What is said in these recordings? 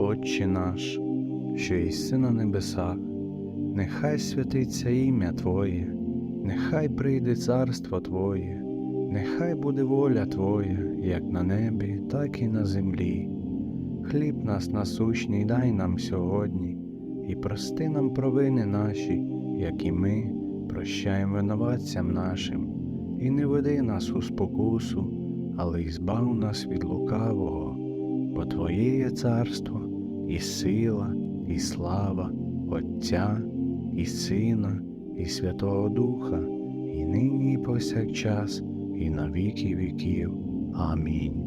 Отче наш, що єси на небесах, нехай святиться ім'я Твоє, нехай прийде царство Твоє, нехай буде воля Твоя, як на небі, так і на землі. Хліб нас насущний дай нам сьогодні, і прости нам провини наші, як і ми прощаємо винуватцям нашим, і не веди нас у спокусу, але й збав нас від лукавого, бо Твоє є царство, і сила, і слава Отця, і Сина, і Святого Духа, і нині, і повсякчас, і на віки віків. Амінь.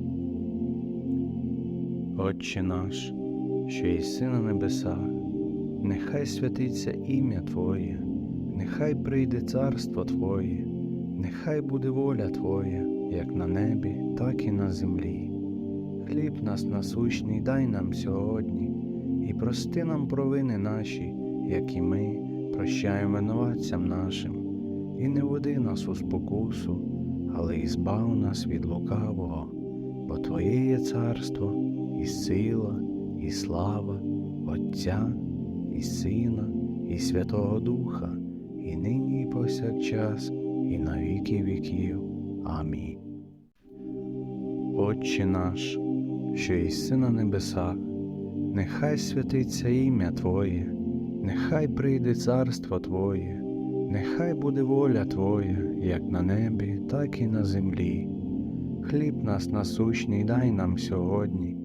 Отче наш, що єси на небесах, нехай святиться ім'я Твоє, нехай прийде царство Твоє, нехай буде воля Твоя, як на небі, так і на землі. Хліб нас насущний дай нам сьогодні, і прости нам провини наші, як і ми прощаємо винуватцям нашим, і не води нас у спокусу, але і збав нас від лукавого, бо Твоє є царство, і сила, і слава Отця, і Сина, і Святого Духа, і нині, і повсякчас, і на віки віків. Амінь. Отче наш, що єси на небесах, нехай святиться ім'я Твоє, нехай прийде царство Твоє, нехай буде воля Твоя, як на небі, так і на землі. Хліб нас насущний дай нам сьогодні,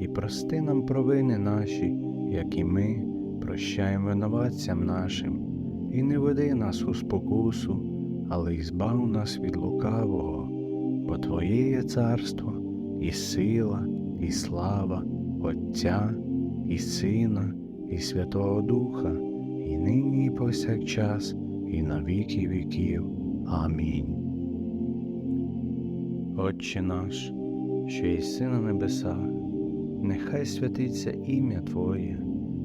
і прости нам провини наші, як і ми прощаємо винуватцям нашим, і не веди нас у спокусу, але й збав нас від лукавого, бо Твоє є царство, і сила, і слава Отця, і Сина, і Святого Духа, і нині, і повсякчас, і на віки віків. Амінь. Отче наш, що єси на небесах, нехай святиться ім'я Твоє,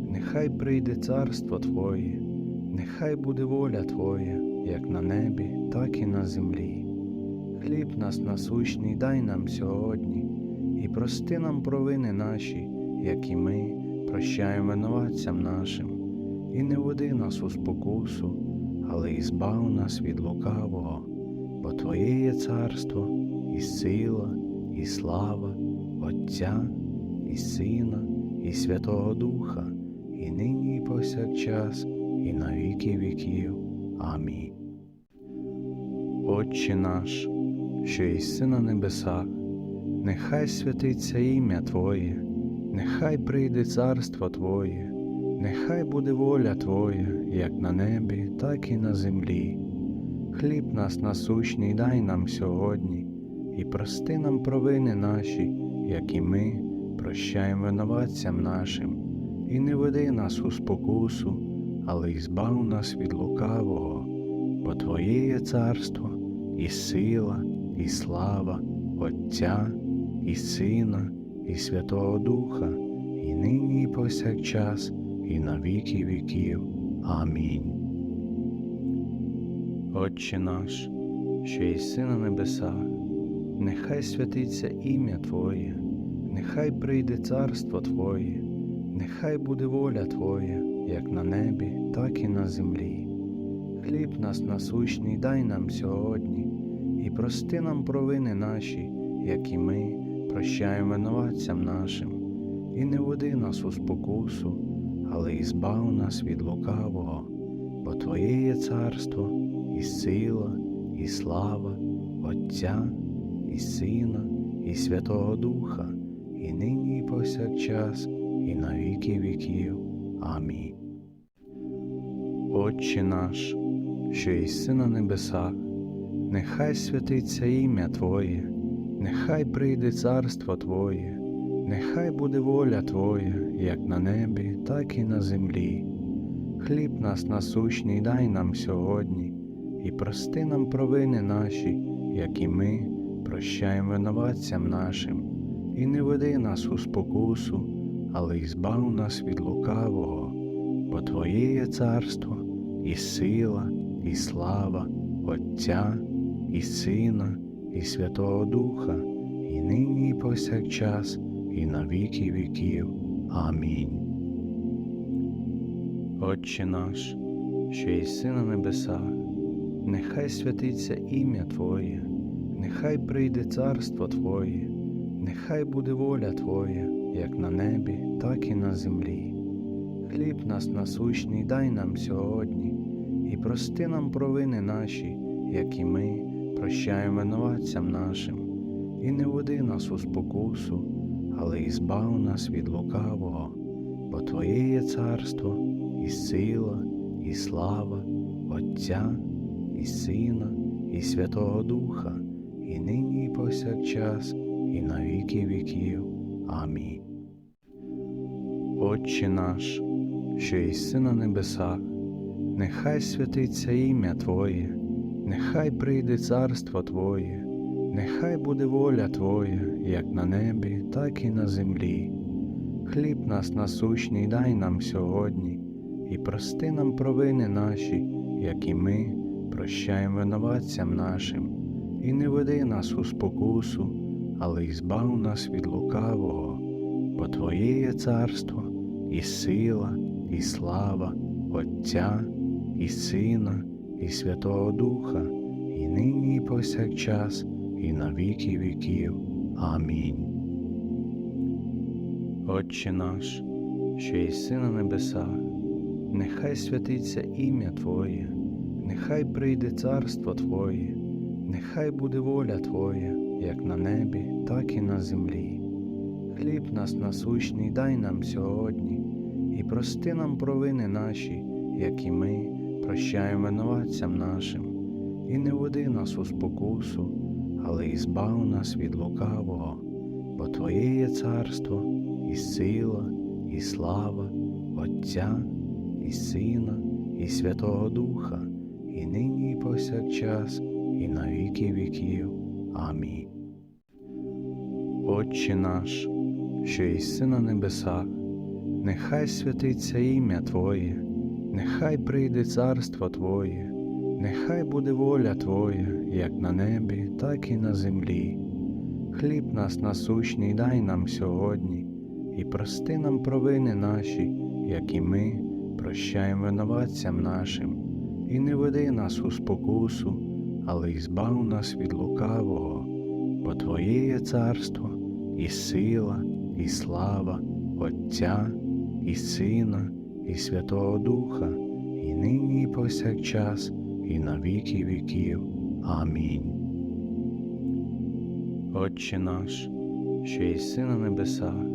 нехай прийде царство Твоє, нехай буде воля Твоя, як на небі, так і на землі. Хліб нас насущний дай нам сьогодні, і прости нам провини наші, як і ми прощаємо винуватцям нашим, і не води нас у спокусу, але і збав нас від лукавого, бо Твоє є царство, і сила, і слава Отця, і Сина, і Святого Духа, і нині, і повсякчас, і на віки віків. Амінь. Отче наш, що єси на небесах, нехай святиться ім'я Твоє, нехай прийде царство Твоє, нехай буде воля Твоя, як на небі, так і на землі. Хліб нас насущний дай нам сьогодні, і прости нам провини наші, як і ми прощаємо винуватцям нашим, і не веди нас у спокусу, але й збав нас від лукавого, бо Твоє є царство, і сила, і слава Отця, і Сина, і Святого Духа, і нині, і повсякчас, і на віки віків. Амінь. Отче наш, що єси на небесах, нехай святиться ім'я Твоє, нехай прийде царство Твоє, нехай буде воля Твоя, як на небі, так і на землі. Хліб нас насущний дай нам сьогодні, і прости нам провини наші, як і ми прощаємо винуватцям нашим, і не води нас у спокусу, але і збав нас від лукавого, бо Твоє є царство, і сила, і слава Отця, і Сина, і Святого Духа, і нині, і повсякчас, і на віки віків. Амінь. Отче наш, що єси на небесах, нехай святиться ім'я Твоє, нехай прийде царство Твоє, нехай буде воля Твоя, як на небі, так і на землі. Хліб нас насущний дай нам сьогодні, і прости нам провини наші, як і ми прощаємо винуватцям нашим, і не веди нас у спокусу, але й збав нас від лукавого, бо Твоє є царство, і сила, і слава Отця, і Сина, і Святого Духа, і нині, і повсякчас, і на віки віків. Амінь. Отче наш, що єси на небесах, нехай святиться ім'я Твоє, нехай прийде царство Твоє, нехай буде воля Твоя, як на небі, так і на землі. Хліб нас насущний дай нам сьогодні, і прости нам провини наші, як і ми прощаємо винуватцям нашим, і не води нас у спокусу, але і збав нас від лукавого, бо Твоє є царство, і сила, і слава, Отця, і Сина, і Святого Духа, і нині, і повсякчас, і на віки віків. Амінь. Отче наш, що єси на небесах, нехай святиться ім'я Твоє, нехай прийде царство Твоє, нехай буде воля Твоя, як на небі, так і на землі. Хліб нас насущний дай нам сьогодні, і прости нам провини наші, як і ми прощаємо винуватцям нашим, і не веди нас у спокусу, але й збав нас від лукавого, бо Твоє є царство, і сила, і слава Отця, і Сина, і Святого Духа, і нині, і повсякчас, і на віки віків. Амінь. Отче наш, що єси на небесах, нехай святиться ім'я Твоє, нехай прийде царство Твоє, нехай буде воля Твоя, як на небі, так і на землі. Хліб нас насущний дай нам сьогодні, і прости нам провини наші, як і ми прощаємо винуватцям нашим, і не води нас у спокусу, але і збав нас від лукавого, бо Твоє є царство, і сила, і слава Отця, і Сина, і Святого Духа, і нині, і повсякчас, і на віки віків. Амінь. Отче наш, що єси на небесах, нехай святиться ім'я Твоє, нехай прийде царство Твоє, нехай буде воля Твоя, як на небі, так і на землі. Хліб нас насущний дай нам сьогодні, і прости нам провини наші, як і ми прощаємо винуватцям нашим, і не веди нас у спокусу, але й збав нас від лукавого, бо Твоє є царство, і сила, і слава Отця, і Сина, і Святого Духа, і нині, і повсякчас, і на віки віків. Амінь. Отче наш, що єси на небесах,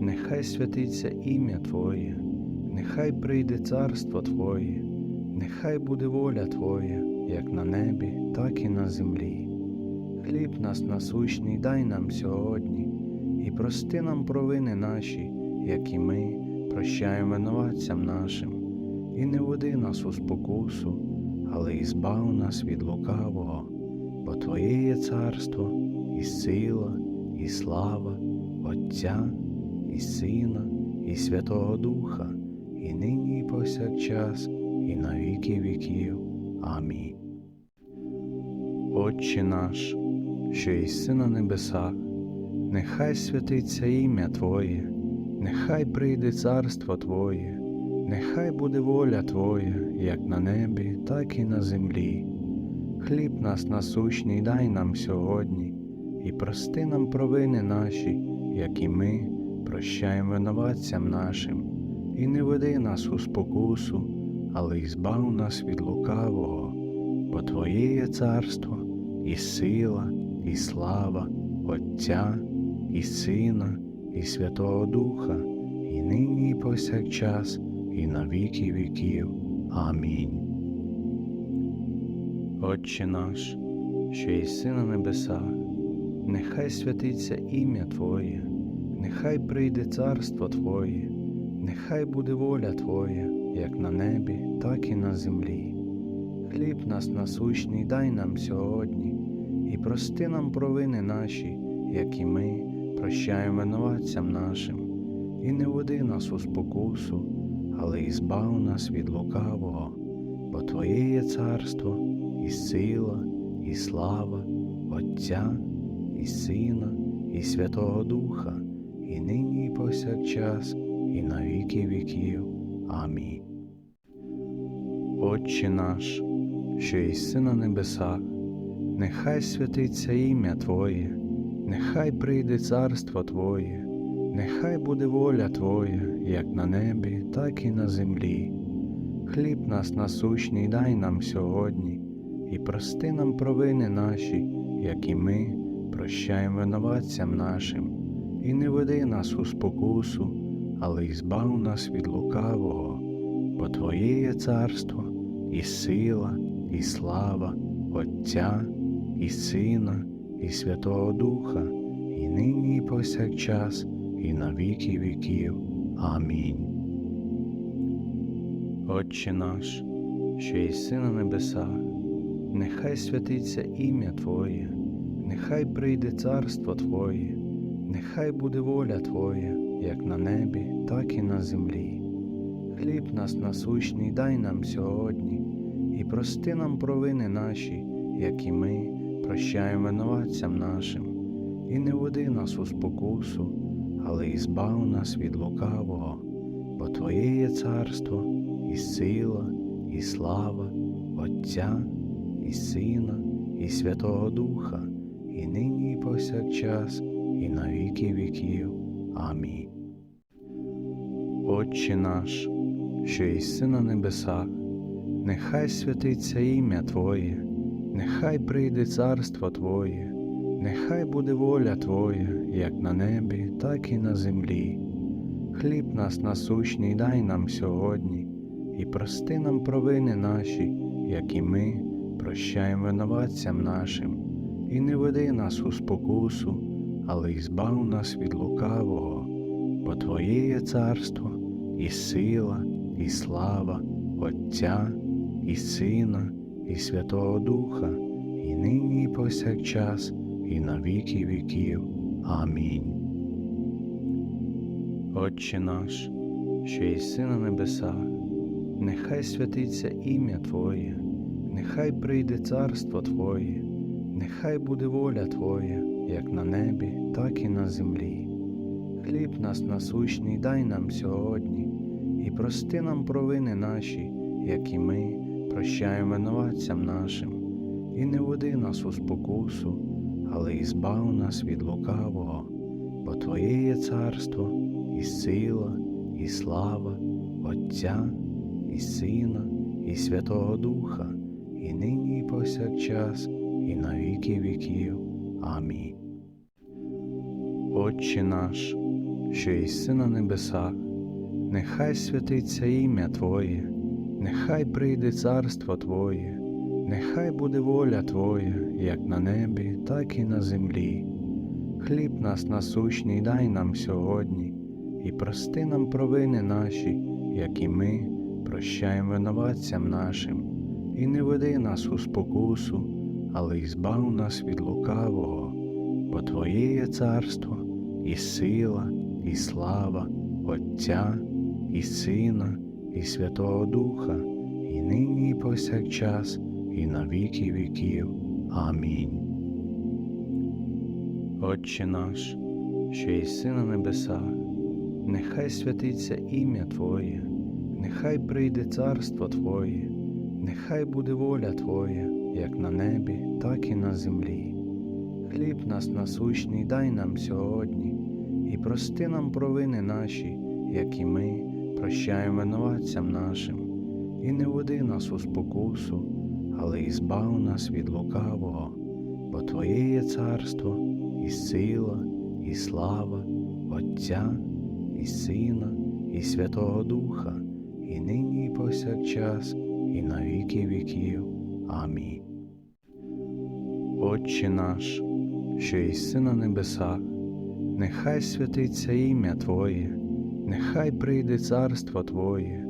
нехай святиться ім'я Твоє, нехай прийде царство Твоє, нехай буде воля Твоя, як на небі, так і на землі. Хліб нас насущний дай нам сьогодні, і прости нам провини наші, як і ми прощаємо винуватцям нашим, і не води нас у спокусу, але і збав нас від лукавого, бо Твоє є царство, і сила, і слава Отця, і Сина, і Святого Духа, і нині, і повсякчас, і на віки віків. Амінь. Отче наш, що єси на небесах, нехай святиться ім'я Твоє, нехай прийде царство Твоє, нехай буде воля Твоя, як на небі, так і на землі. Хліб нас насущний дай нам сьогодні, і прости нам провини наші, як і ми прощаємо винуватцям нашим, і не веди нас у спокусу, але й збав нас від лукавого, бо Твоє є царство, і сила, і слава Отця, і Сина, і Святого Духа, і нині, і повсякчас, і на віки віків. Амінь. Отче наш, що єси на небесах, нехай святиться ім'я Твоє, нехай прийде царство Твоє, нехай буде воля Твоя, як на небі, так і на землі. Хліб нас насущний дай нам сьогодні, і прости нам провини наші, як і ми прощаємо винуватцям нашим, і не води нас у спокусу, але і збав нас від лукавого, бо Твоє є царство, і сила, і слава Отця, і Сина, і Святого Духа, і нині, і повсякчас, і на віки віків. Амінь. Отче наш, що єси на небесах, нехай святиться ім'я Твоє, нехай прийде царство Твоє, нехай буде воля Твоя, як на небі, так і на землі. Хліб нас насущний дай нам сьогодні, і прости нам провини наші, як і ми прощаємо винуватцям нашим, і не веди нас у спокусу, але й збав нас від лукавого, бо Твоє є царство, і сила, і слава Отця, і Сина, і Святого Духа, і нині, і повсякчас, і на віки віків. Амінь. Отче наш, що єси на небесах, нехай святиться ім'я Твоє, нехай прийде царство Твоє, нехай буде воля Твоя, як на небі, так і на землі. Хліб нас насущний дай нам сьогодні, і прости нам провини наші, як і ми прощаємо винуватцям нашим, і не води нас у спокусу, але і збав нас від лукавого, бо Твоє є царство, і сила, і слава Отця, і Сина, і Святого Духа, і нині, і повсякчас, і на віки віків. Амінь. Отче наш, що єси на небесах, нехай святиться ім'я Твоє, нехай прийде царство Твоє, нехай буде воля Твоя, як на небі, так і на землі. Хліб нас насущний дай нам сьогодні, і прости нам провини наші, як і ми прощаємо винуватцям нашим, і не веди нас у спокусу, але й збав нас від лукавого, бо Твоє є царство, і сила, і слава Отця, і Сина, і Святого Духа, і нині, і повсякчас, і на віки віків. Амінь. Отче наш, що єси на небесах, нехай святиться ім'я Твоє, нехай прийде царство Твоє, нехай буде воля Твоя, як на небі, так і на землі. Хліб нас насущний дай нам сьогодні, і прости нам провини наші, як і ми прощаємо винуватцям нашим, і не води нас у спокусу, але і збав нас від лукавого, бо Твоє є царство, і сила, і слава Отця, і Сина, і Святого Духа, і нині, і повсякчас, і на віки віків. Амінь. Отче наш, що єси на небесах, нехай святиться ім'я Твоє, нехай прийде царство Твоє, нехай буде воля Твоя, як на небі, так і на землі. Хліб нас насущний дай нам сьогодні, і прости нам провини наші, як і ми прощаємо винуватцям нашим, і не веди нас у спокусу, але й збав нас від лукавого, бо Твоє є царство, і сила, і слава Отця, і Сина, і Святого Духа, і нині, і повсякчас, і на віки віків. Амінь. Отче наш, що єси на небесах, нехай святиться ім'я Твоє, нехай прийде царство Твоє, нехай буде воля Твоя, як на небі, так і на землі. Хліб нас насущний дай нам сьогодні, і прости нам провини наші, як і ми прощаємо винуватцям нашим, і не води нас у спокусу, але і збав нас від лукавого, бо Твоє є царство, і сила, і слава Отця, і Сина, і Святого Духа, і нині, і повсякчас, і на віки віків. Амінь. Отче наш, що єси на небесах, нехай святиться ім'я Твоє, нехай прийде царство Твоє,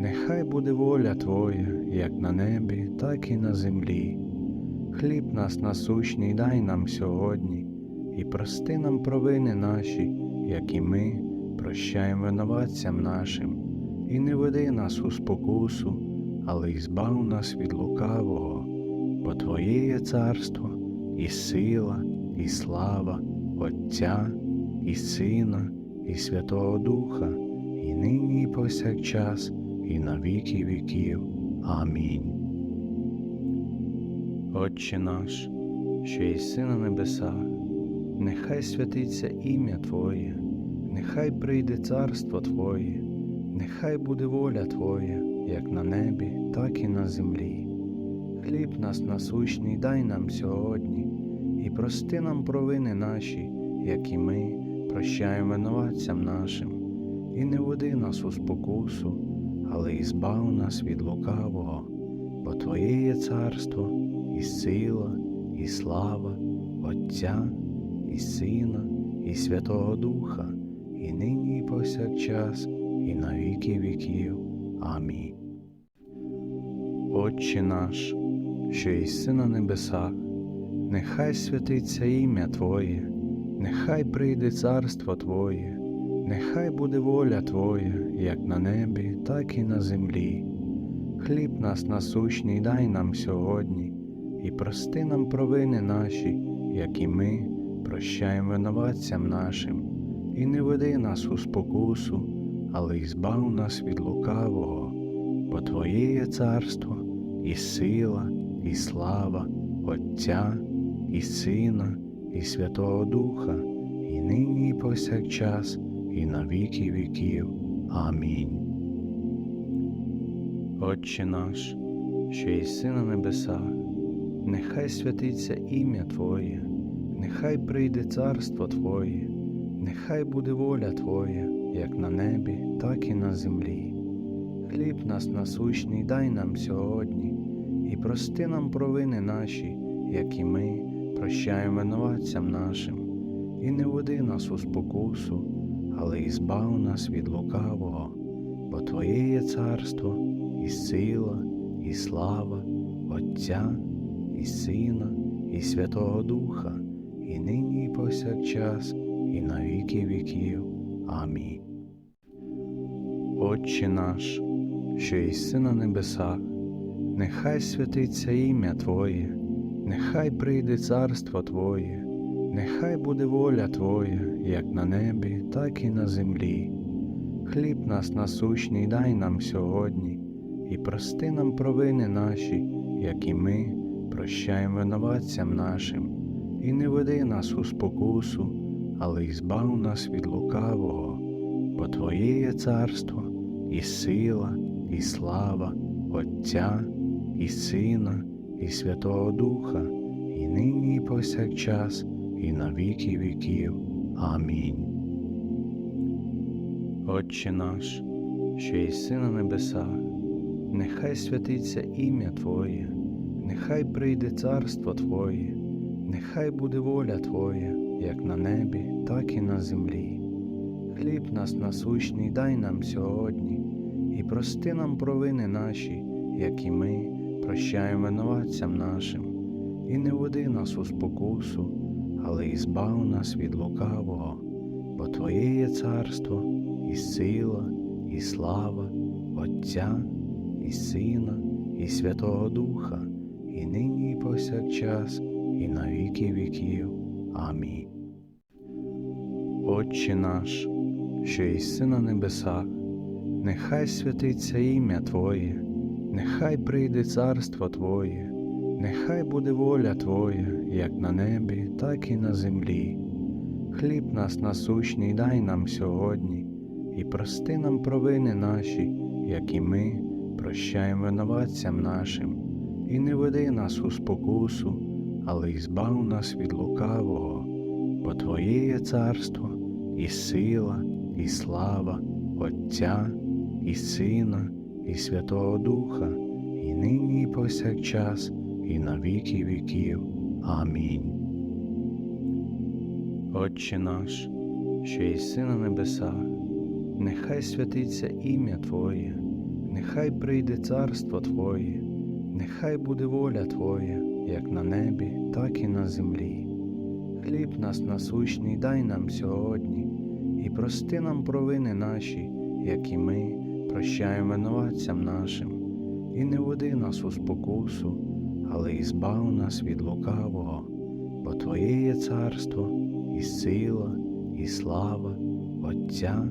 нехай буде воля Твоя, як на небі, так і на землі. Хліб нас насущний дай нам сьогодні, і прости нам провини наші, як і ми прощаємо винуватцям нашим, і не веди нас у спокусу, але й збав нас від лукавого, бо Твоє є царство, і сила, і слава Отця, і Сина, і Святого Духа, і нині, і повсякчас, і на віки віків. Амінь. Отче наш, що єси на небесах, нехай святиться ім'я Твоє, нехай прийде царство Твоє, нехай буде воля Твоя, як на небі, так і на землі. Хліб нас насущний дай нам сьогодні, і прости нам провини наші, як і ми прощаємо винуватцям нашим, і не води нас у спокусу, але і збав нас від лукавого, бо Твоє є царство, і сила, і слава, Отця, і Сина, і Святого Духа, і нині, і повсякчас, і на віки віків. Амінь. Отче наш, що єси на небесах, нехай святиться ім'я Твоє, нехай прийде царство Твоє, нехай буде воля Твоя, як на небі, так і на землі. Хліб нас насущний дай нам сьогодні, і прости нам провини наші, як і ми прощаємо винуватцям нашим, і не веди нас у спокусу, але й збав нас від лукавого, бо Твоє є царство, і сила, і слава Отця, і Сина, і Святого Духа, і нині, і повсякчас, і на віки віків. Амінь. Отче наш, що єси на небесах, нехай святиться ім'я Твоє, нехай прийде царство Твоє, нехай буде воля Твоя, як на небі, так і на землі. Хліб нас насущний дай нам сьогодні, і прости нам провини наші, як і ми прощаємо винуватцям нашим, і не води нас у спокусу, але і збав нас від лукавого, бо Твоє є царство, і сила, і слава Отця, і Сина, і Святого Духа, і нині, і повсякчас, і на віки віків. Амінь. Отче наш, що єси на небесах, нехай святиться ім'я Твоє, нехай прийде царство Твоє, нехай буде воля Твоя, як на небі, так і на землі. Хліб нас насущний дай нам сьогодні, і прости нам провини наші, як і ми прощаємо винуватцям нашим, і не веди нас у спокусу, але й збав нас від лукавого, бо Твоє є царство, і сила, і слава Отця, і Сина, і Святого Духа, і нині, і повсякчас, і на віки віків. Амінь. Отче наш, що єси на небесах, нехай святиться ім'я Твоє, нехай прийде царство Твоє, нехай буде воля Твоя, як на небі, так і на землі. Хліб нас насущний дай нам сьогодні, і прости нам провини наші, як і ми прощаємо винуватцям нашим, і не води нас у спокусу, але і збав нас від лукавого, бо Твоє є царство, і сила, і слава Отця, і Сина, і Святого Духа, і нині, і повсякчас, і на віки віків. Амінь. Отче наш, що єси на небесах, нехай святиться ім'я Твоє, нехай прийде царство Твоє, нехай буде воля Твоя, як на небі, так і на землі. Хліб нас насущний дай нам сьогодні, і прости нам провини наші, як і ми прощаємо винуватцям нашим, і не веди нас у спокусу, але й збав нас від лукавого, бо Твоє є царство, і сила, і слава Отця, і Сина, і Святого Духа, і нині, і повсякчас, і на віки віків. Амінь. Отче наш, що єси на небесах, нехай святиться ім'я Твоє, нехай прийде царство Твоє, нехай буде воля Твоя, як на небі, так і на землі. Хліб нас насущний дай нам сьогодні, і прости нам провини наші, як і ми прощаємо винуватцям нашим, і не води нас у спокусу, але і збав нас від лукавого, бо Твоє є царство, і сила, і слава Отця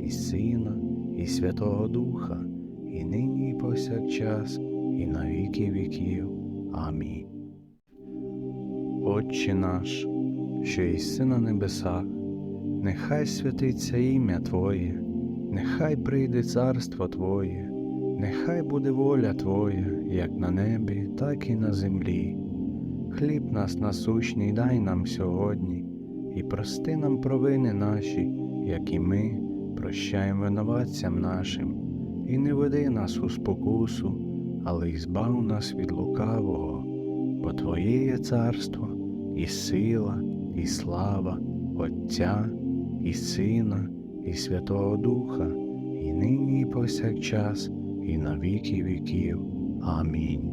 і Сина, і Святого Духа, і нині, і повсякчас, і на віки віків. Амінь. Отче наш, що єси на небесах, нехай святиться ім'я Твоє, нехай прийде царство Твоє, нехай буде воля Твоя, як на небі, так і на землі. Хліб нас насущний дай нам сьогодні, і прости нам провини наші, як і ми прощаємо винуватцям нашим, і не веди нас у спокусу, але й збав нас від лукавого, бо Твоє є царство, і сила, і слава Отця, і Сина, і Святого Духа, і нині, і повсякчас, і на віки віків. Амінь.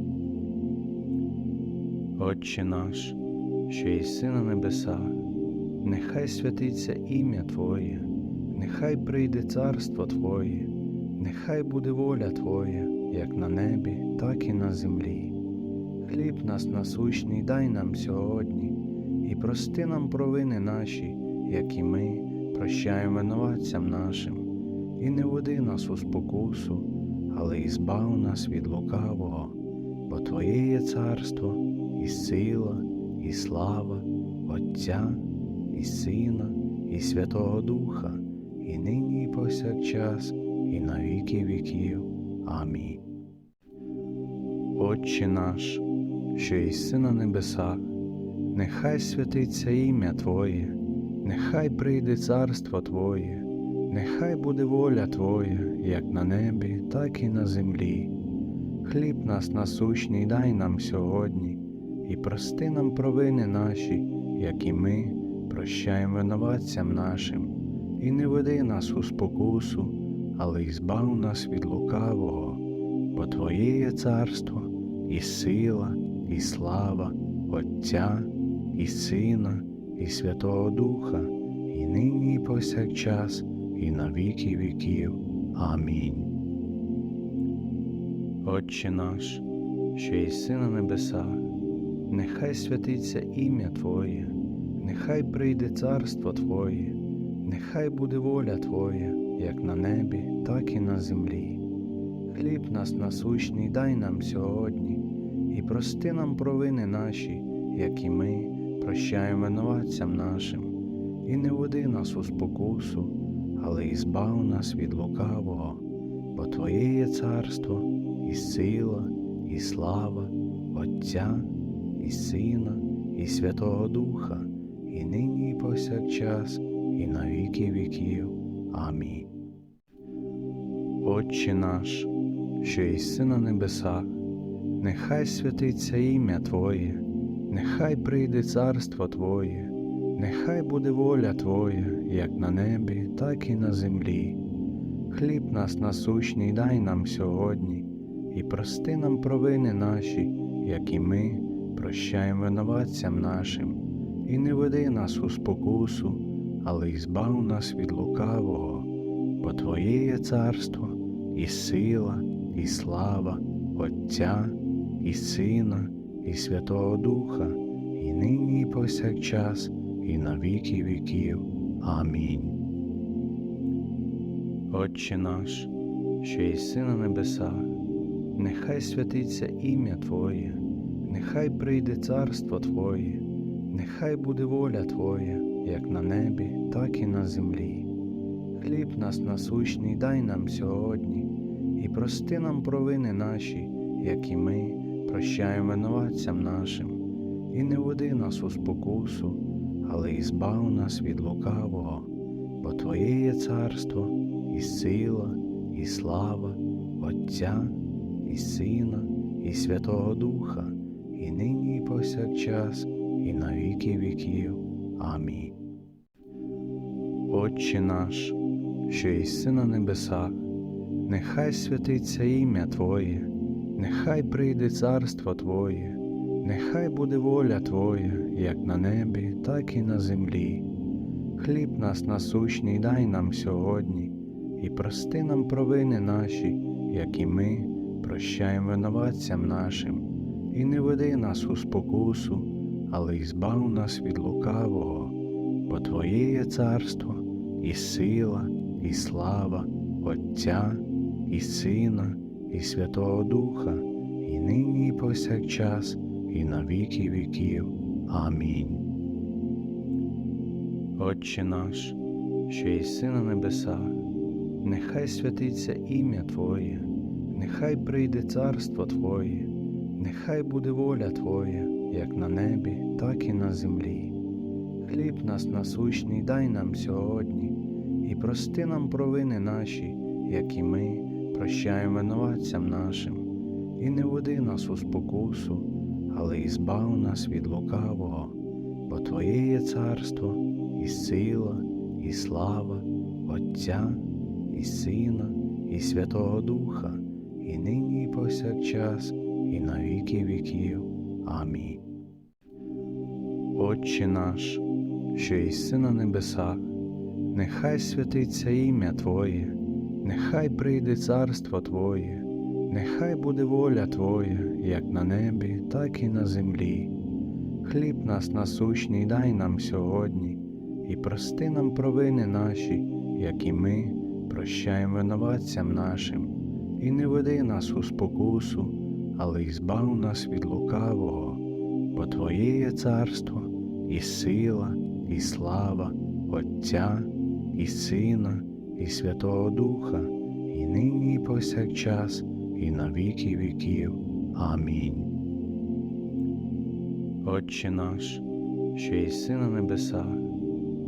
Отче наш, що єси на небесах, нехай святиться ім'я Твоє, нехай прийде царство Твоє, нехай буде воля Твоя, як на небі, так і на землі. Хліб нас насущний дай нам сьогодні, і прости нам провини наші, як і ми прощаємо винуватцям нашим, і не води нас у спокусу, але і збав нас від лукавого, бо Твоє є царство, і сила, і слава Отця, і Сина, і Святого Духа, і нині, і повсякчас, і на віки віків. Амінь. Отче наш, що єси на небесах, нехай святиться ім'я Твоє, нехай прийде царство Твоє, нехай буде воля Твоя, як на небі, так і на землі. Хліб нас насущний дай нам сьогодні, і прости нам провини наші, як і ми прощаємо винуватцям нашим, і не веди нас у спокусу, але й збав нас від лукавого, бо Твоє є царство, і сила, і слава Отця, і Сина, і Святого Духа, і нині, і повсякчас, і на віки віків. Амінь. Отче наш, що єси на небесах, нехай святиться ім'я Твоє, нехай прийде царство Твоє, нехай буде воля Твоя, як на небі, так і на землі. Хліб нас насущний дай нам сьогодні, і прости нам провини наші, як і ми прощаємо винуватцям нашим, і не води нас у спокусу, але і збав нас від лукавого, бо Твоє є царство, і сила, і слава Отця, і Сина, і Святого Духа, і нині, і повсякчас, і на віки віків. Амінь. Отче наш, що єси на небесах, нехай святиться ім'я Твоє, нехай прийде царство Твоє, нехай буде воля Твоя, як на небі, так і на землі. Хліб нас насущний дай нам сьогодні, і прости нам провини наші, як і ми прощаємо винуватцям нашим, і не веди нас у спокусу, але й збав нас від лукавого, бо Твоє є царство, і сила, і слава Отця, і Сина, і Святого Духа, і нині, і повсякчас, і на віки віків. Амінь. Отче наш, що єси на небесах, нехай святиться ім'я Твоє, нехай прийде царство Твоє, нехай буде воля Твоя, як на небі, так і на землі. Хліб нас насущний дай нам сьогодні, і прости нам провини наші, як і ми прощаємо винуватцям нашим, і не води нас у спокусу, але і збав нас від лукавого, бо Твоє є царство, і сила, і слава Отця, і Сина, і Святого Духа, і нині, і повсякчас, і на віки віків. Амінь. Отче наш, що єси на небесах, нехай святиться ім'я Твоє, нехай прийде царство Твоє, нехай буде воля Твоя, як на небі, так і на землі. Хліб нас насущний дай нам сьогодні, і прости нам провини наші, як і ми прощаємо винуватцям нашим, і не веди нас у спокусу, але й збав нас від лукавого, бо Твоє є царство, і сила, і слава Отця і Сина, і Святого Духа, і нині, і повсякчас, і на віки віків. Амінь. Отче наш, що єси на небесах, нехай святиться ім'я Твоє, нехай прийде царство Твоє, нехай буде воля Твоя, як на небі, так і на землі. Хліб нас насущний дай нам сьогодні, і прости нам провини наші, як і ми прощаємо винуватцям нашим, і не води нас у спокусу, але і збав нас від лукавого, бо Твоє є царство, і сила, і слава Отця, і Сина, і Святого Духа, і нині, і повсякчас, і на віки віків. Амінь. Отче наш, що єси на небесах, нехай святиться ім'я Твоє, нехай прийде царство Твоє, нехай буде воля Твоя, як на небі, так і на землі. Хліб нас насущний дай нам сьогодні, і прости нам провини наші, як і ми прощаємо винуватцям нашим, і не веди нас у спокусу, але й збав нас від лукавого, бо Твоє є царство, і сила, і слава Отця, і Сина, і Святого Духа, і нині, і повсякчас, і на віки віків. Амінь. Отче наш, що єси на небесах,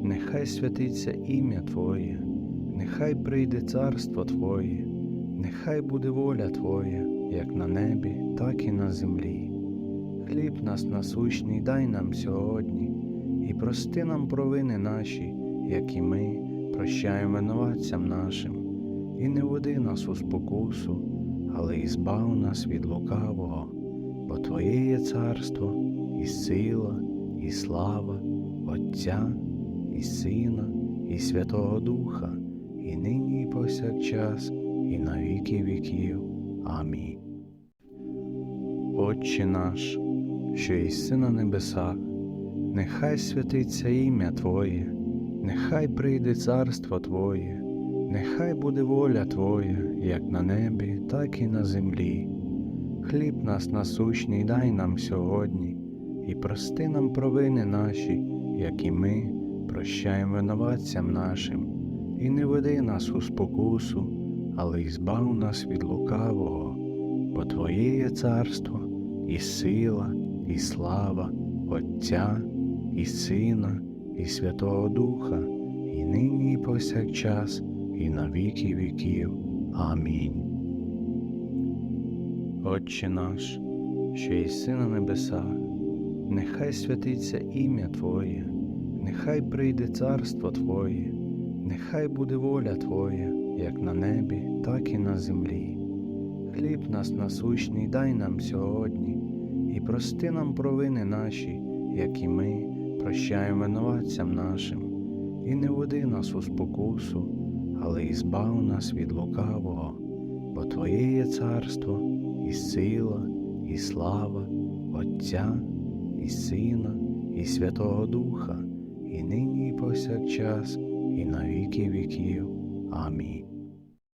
нехай святиться ім'я Твоє, нехай прийде царство Твоє, нехай буде воля Твоя, як на небі, так і на землі. Хліб нас насущний дай нам сьогодні, і прости нам провини наші, як і ми прощаємо винуватцям нашим, і не води нас у спокусу, але і збав нас від лукавого, бо Твоє є царство, і сила, і слава Отця, і Сина, і Святого Духа, і нині, і повсякчас, і на віки віків. Амінь. Отче наш, що єси на небесах, нехай святиться ім'я Твоє, нехай прийде царство Твоє, нехай буде воля Твоя, як на небі, так і на землі. Хліб нас насущний дай нам сьогодні, і прости нам провини наші, як і ми прощаємо винуватцям нашим, і не веди нас у спокусу, але й збав нас від лукавого, бо Твоє є царство, і сила, і слава Отця, і Сина, і Святого Духа, і нині, і повсякчас, і на віки віків. Амінь. Отче наш, що єси на небесах, нехай святиться ім'я Твоє, нехай прийде царство Твоє, нехай буде воля Твоя, як на небі, так і на землі. Хліб нас насущний дай нам сьогодні, і прости нам провини наші, як і ми прощаємо винуватцям нашим, і не води нас у спокусу, але і збав нас від лукавого, бо Твоє є царство, і сила, і слава Отця, і Сина, і Святого Духа, і нині, і повсякчас, і на віки віків. Амінь.